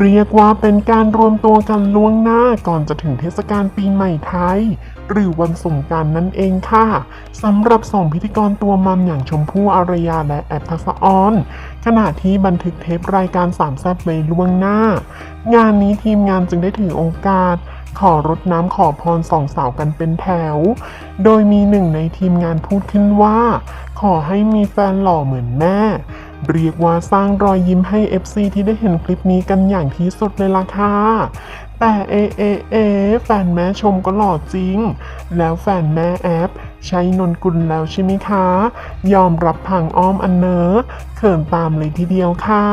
เรียกว่าเป็นการรวมตัวกันล่วงหน้าก่อนจะถึงเทศกาลปีใหม่ไทย หรือวันสงการนั่นเองค่ะสำหรับสองพิธีกรตัวมัมอย่างชมพู่อารยาและแอปทักษออน ขณะที่บันทึกเทปรายการสามแซ่บไว้ล่วงหน้า งานนี้ทีมงานจึงได้ถือโอกาส ขอรดน้ำขอพรสองสาวกันเป็นแถว โดยมีหนึ่งในทีมงานพูดขึ้นว่า ขอให้มีแฟนหล่อเหมือนแม่ เรียกว่าสร้างรอยยิ้มให้ FC ที่ได้เห็นคลิปนี้กันอย่างที่สุดเลยล่ะค่ะ แต่เอเอเอแฟนแม่ชมก็หล่อจริง แล้วแฟนแม่แอปใช้นนกุลแล้วใช่ไหมคะ ยอมรับผังอ้อมอันเนอเขินตามเลยทีเดียวค่ะ